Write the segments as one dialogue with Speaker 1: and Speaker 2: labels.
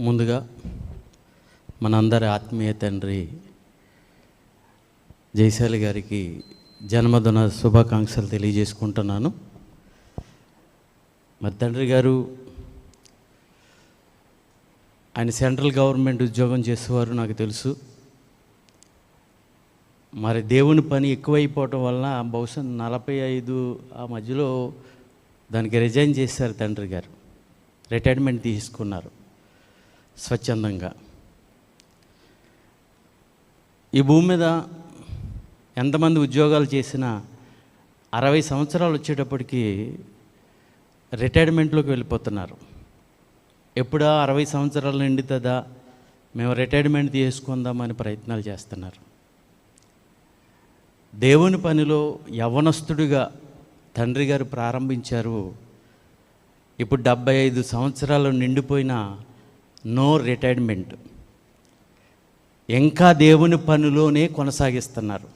Speaker 1: ముందుగా మనందరి ఆత్మీయ తండ్రి జయశాలి గారికి జన్మదిన శుభాకాంక్షలు తెలియజేసుకుంటున్నాను. మరి తండ్రి గారు ఆయన సెంట్రల్ గవర్నమెంట్ ఉద్యోగం చేసేవారు నాకు తెలుసు. మరి దేవుని పని ఎక్కువైపోవటం వలన బహుశా నలభై ఐదు ఆ మధ్యలో దానికి రిజైన్ చేశారు తండ్రి గారు. రిటైర్మెంట్ తీసుకున్నారు. స్వచ్ఛందంగా. ఈ భూమి మీద ఎంతమంది ఉద్యోగాలు చేసినా అరవై సంవత్సరాలు వచ్చేటప్పటికి రిటైర్మెంట్లోకి వెళ్ళిపోతున్నారు. ఎప్పుడా అరవై సంవత్సరాలు నిండుతుందా మేము రిటైర్మెంట్ తీసుకుందామని ప్రయత్నాలు చేస్తున్నారు. దేవుని పనిలో యవనస్తుడిగా తండ్రి గారు ప్రారంభించారు. ఇప్పుడు డెబ్బై ఐదు సంవత్సరాలు నిండిపోయిన నో రిటైర్మెంట్. ఇంకా దేవుని పనిలోనే కొనసాగిస్తున్నారు.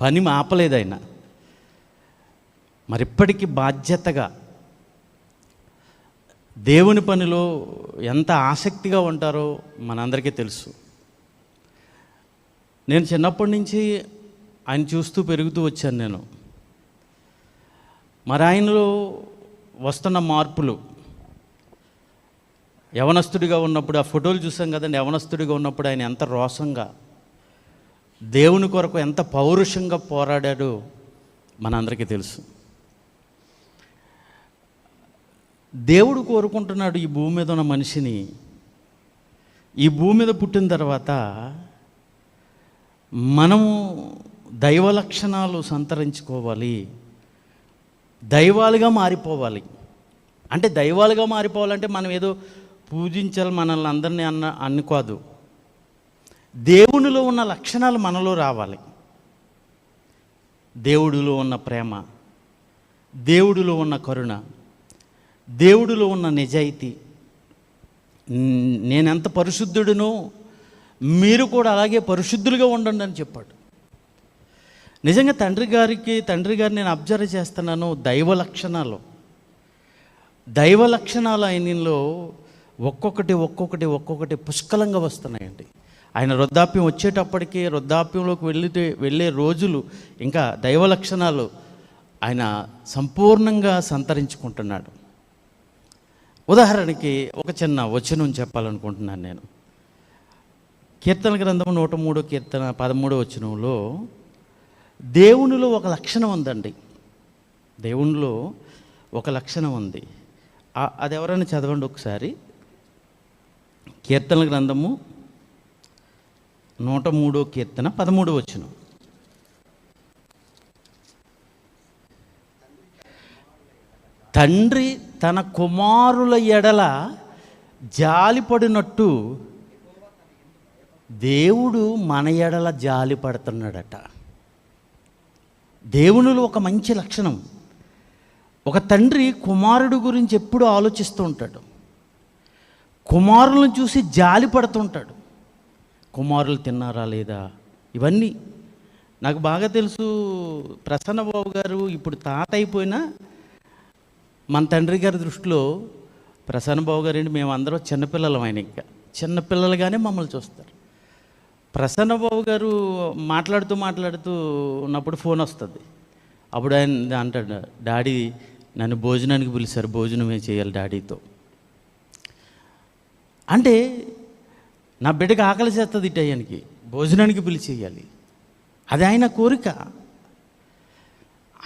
Speaker 1: పని ఆపలేదు ఆయన మరి ఇప్పటికీ బాధ్యతగా దేవుని పనిలో ఎంత ఆసక్తిగా ఉంటారో మనందరికీ తెలుసు. నేను చిన్నప్పటి నుంచి ఆయన చూస్తూ పెరుగుతూ వచ్చాను నేను. మరి ఆయనలో వస్తున్న మార్పులు యవనస్తుడిగా ఉన్నప్పుడు ఆ ఫోటోలు చూసాం కదండి యవనస్తుడిగా ఉన్నప్పుడు ఆయన ఎంత రోషంగా దేవుని కొరకు ఎంత పౌరుషంగా పోరాడాడో మనందరికీ తెలుసు. దేవుడు కోరుకుంటున్నాడు ఈ భూమి మీద ఉన్న మనిషిని. ఈ భూమి మీద పుట్టిన తర్వాత మనము దైవ లక్షణాలు సంతరించుకోవాలి. దైవాలుగా మారిపోవాలి. అంటే దైవాలుగా మారిపోవాలంటే మనం ఏదో పూజించాలి మనల్ని అందరినీ అన్న అనుకోదు. దేవునిలో ఉన్న లక్షణాలు మనలో రావాలి. దేవుడిలో ఉన్న ప్రేమ దేవుడిలో ఉన్న కరుణ దేవుడిలో ఉన్న నిజాయితీ. నేనెంత పరిశుద్ధుడినో మీరు కూడా అలాగే పరిశుద్ధులుగా ఉండండి అని చెప్పాడు. నిజంగా తండ్రి గారికి తండ్రి గారిని నేను అబ్జర్వ్ చేస్తున్నాను దైవ లక్షణాలు. దైవ లక్షణాలు ఆయనలో ఒక్కొక్కటి ఒక్కొక్కటి ఒక్కొక్కటి పుష్కలంగా వస్తున్నాయండి. ఆయన వృద్ధాప్యం వచ్చేటప్పటికి వృద్ధాప్యంలోకి వెళ్ళితే వెళ్ళే రోజులు ఇంకా దైవ లక్షణాలు ఆయన సంపూర్ణంగా సంతరించుకుంటున్నాడు. ఉదాహరణకి ఒక చిన్న వచనం చెప్పాలనుకుంటున్నాను నేను. కీర్తన గ్రంథం నూట మూడో కీర్తన పదమూడో వచనంలో దేవునిలో ఒక లక్షణం ఉందండి. దేవునిలో ఒక లక్షణం ఉంది. అది ఎవరైనా చదవండి ఒకసారి. కీర్తన గ్రంథము నూట మూడో కీర్తన పదమూడో వచనం. తండ్రి తన కుమారుల ఎడల జాలిపడినట్టు దేవుడు మన ఎడల జాలి పడుతున్నాడట దేవునిలో ఒక మంచి లక్షణం. ఒక తండ్రి కుమారుడు గురించి ఎప్పుడు ఆలోచిస్తూ ఉంటాడు. కుమారులను చూసి జాలి పడుతుంటాడు. కుమారులు తిన్నారా లేదా? ఇవన్నీ నాకు బాగా తెలుసు. ప్రసన్నబాబు గారు ఇప్పుడు తాత అయిపోయినా మన తండ్రి గారి దృష్టిలో ప్రసన్నబాబు గారు ఏంటి మేము చిన్నపిల్లలం ఆయన ఇంకా. చిన్నపిల్లలుగానే మమ్మల్ని చూస్తారు. ప్రసన్నబాబు గారు మాట్లాడుతూ మాట్లాడుతూ ఉన్నప్పుడు ఫోన్ వస్తుంది. అప్పుడు ఆయన అంటాడు డాడీ నన్ను భోజనానికి పిలిచారు. భోజనమే చేయాలి డాడీతో? అంటే నా బిడ్డకి ఆకలి చేస్తుంది ఇటు ఆయనకి భోజనానికి పిలిచేయాలి అది ఆయన కోరిక.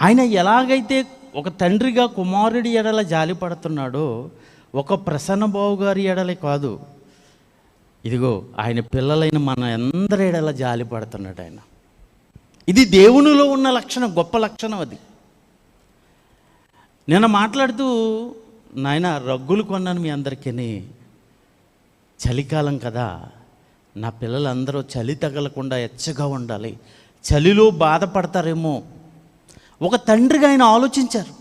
Speaker 1: ఆయన ఎలాగైతే ఒక తండ్రిగా కుమారుడి ఎడల జాలి పడుతున్నాడో ఒక ప్రసన్నబాబు గారి ఎడలే కాదు. ఇదిగో ఆయన పిల్లలైన మన అందరి ఎడల జాలి పడుతున్నాడు ఆయన. ఇది దేవునిలో ఉన్న లక్షణం గొప్ప లక్షణం అది. నేను మాట్లాడుతూ నాయన రగ్గులు కొన్నాను మీ అందరికీ చలికాలం కదా నా పిల్లలందరూ చలి తగలకుండా ఎచ్చగా ఉండాలి. చలిలో బాధపడతారేమో. ఒక తండ్రిగా ఆయన ఆలోచించారు.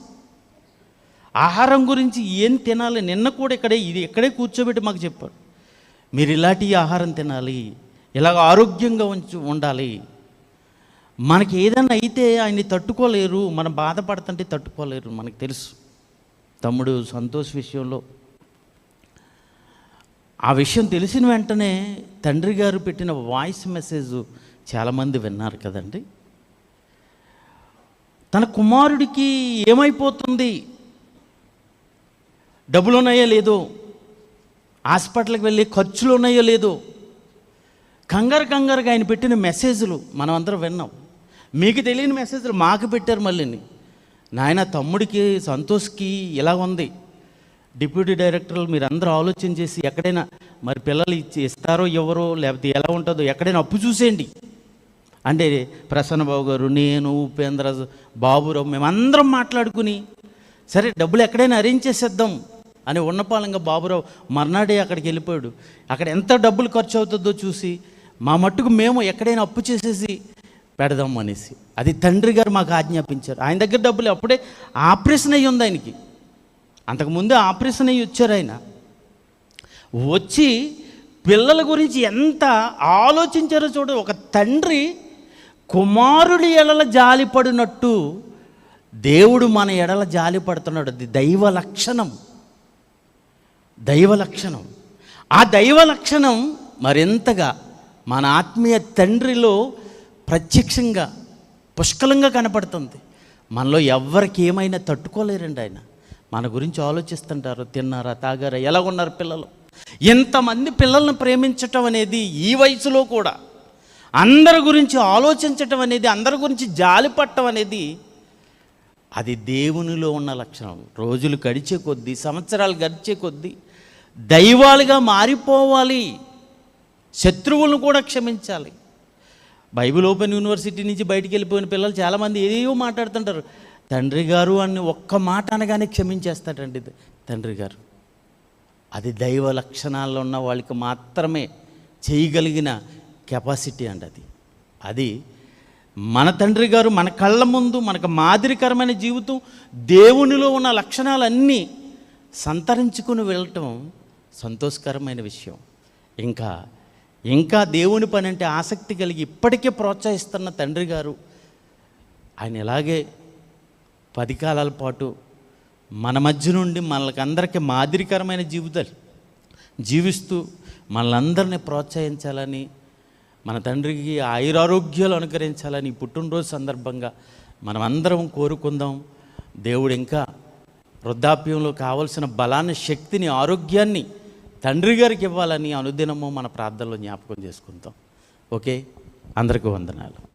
Speaker 1: ఆహారం గురించి ఏం తినాలి? నిన్న కూడా ఇక్కడే ఇది ఇక్కడే కూర్చోబెట్టి మాకు చెప్పారు. మీరు ఇలాంటి ఆహారం తినాలి ఇలాగ ఆరోగ్యంగా ఉంచు ఉండాలి. మనకి ఏదైనా అయితే ఆయన్ని తట్టుకోలేరు మనం బాధపడుతుంటే తట్టుకోలేరు మనకు తెలుసు. తమ్ముడు సంతోష్ విషయంలో ఆ విషయం తెలిసిన వెంటనే తండ్రి గారు పెట్టిన వాయిస్ మెసేజ్ చాలామంది విన్నారు కదండి. తన కుమారుడికి ఏమైపోతుంది? డబ్బులు ఉన్నాయో లేదో? హాస్పిటల్కి వెళ్ళి ఖర్చులు ఉన్నాయో లేదో? కంగారు కంగారుగా ఆయన పెట్టిన మెసేజ్లు మనం అందరం విన్నాం. మీకు తెలియని మెసేజ్లు మాకు పెట్టారు మళ్ళీని. నాయన తమ్ముడికి సంతోష్కి ఇలా ఉంది. డిప్యూటీ డైరెక్టర్లు మీరు అందరూ ఆలోచన చేసి ఎక్కడైనా మరి పిల్లలు ఇచ్చి ఇస్తారో ఎవరో లేకపోతే ఎలా ఉంటుందో ఎక్కడైనా అప్పు చూసేయండి. అంటే ప్రసన్నబాబు గారు నేను ఉపేంద్ర బాబురావు మేమందరం మాట్లాడుకుని సరే డబ్బులు ఎక్కడైనా అరేంజ్ చేసేద్దాం అని ఉన్నపాలంగా బాబురావు మర్నాడే అక్కడికి వెళ్ళిపోయాడు. అక్కడ ఎంత డబ్బులు ఖర్చు అవుతుందో చూసి మా మట్టుకు మేము ఎక్కడైనా అప్పు చేసేసి పెడదాం అనేసి. అది తండ్రి గారు మాకు ఆజ్ఞాపించారు. ఆయన దగ్గర డబ్బులు అప్పుడే ఆపరేషన్ అయ్యి ఉంది ఆయనకి. అంతకుముందే ఆపరేషన్ అయ్యి వచ్చారు ఆయన. వచ్చి పిల్లల గురించి ఎంత ఆలోచించారో చూడ ఒక తండ్రి కుమారుడి ఎడల జాలిపడినట్టు దేవుడు మన ఎడల జాలిపడుతున్నాడు అది దైవ లక్షణం. దైవ లక్షణం. ఆ దైవ లక్షణం మరింతగా మన ఆత్మీయ తండ్రిలో ప్రత్యక్షంగా పుష్కలంగా కనపడుతుంది. మనలో ఎవ్వరికి ఏమైనా తట్టుకోలేరండి ఆయన. మన గురించి ఆలోచిస్తుంటారు తిన్నారా తాగారా ఎలా ఉన్నారు పిల్లలు? ఎంతమంది పిల్లల్ని ప్రేమించటం అనేది ఈ వయసులో కూడా అందరి గురించి ఆలోచించటం అనేది అందరి గురించి జాలిపట్టం అనేది అది దేవునిలో ఉన్న లక్షణం. రోజులు గడిచే కొద్దీ సంవత్సరాలు గడిచే కొద్దీ దైవాలుగా మారిపోవాలి. శత్రువులను కూడా క్షమించాలి. బైబిల్ ఓపెన్ యూనివర్సిటీ నుంచి బయటికి వెళ్ళిపోయిన పిల్లలు చాలామంది ఏదేవో మాట్లాడుతుంటారు. తండ్రి గారు అని ఒక్క మాట అనగానే క్షమించేస్తాడండి తండ్రి గారు అది దైవ లక్షణాల్లో ఉన్న వాళ్ళకి మాత్రమే చేయగలిగిన కెపాసిటీ అండి అది. అది మన తండ్రి గారు మన కళ్ళ ముందు మనకు మాదిరికరమైన జీవితం దేవునిలో ఉన్న లక్షణాలన్నీ సంతరించుకుని వెళ్ళటం సంతోషకరమైన విషయం. ఇంకా ఇంకా దేవుని పని అంటే ఆసక్తి కలిగి ఇప్పటికే ప్రోత్సహిస్తున్న తండ్రి గారు ఆయన ఇలాగే పది కాలాల పాటు మన మధ్య నుండి మనకందరికీ మాదిరికరమైన జీవితాలు జీవిస్తూ మనలందరినీ ప్రోత్సహించాలని మన తండ్రికి ఆయురారోగ్యాలు అనుకరించాలని పుట్టినరోజు సందర్భంగా మనం అందరం కోరుకుందాం. దేవుడు ఇంకా వృద్ధాప్యంలో కావలసిన బలాన్ని శక్తిని ఆరోగ్యాన్ని తండ్రి గారికి ఇవ్వాలని అనుదినము మన ప్రార్థనలో జ్ఞాపకం చేసుకుంటాం ఓకే? అందరికీ వందనాలు.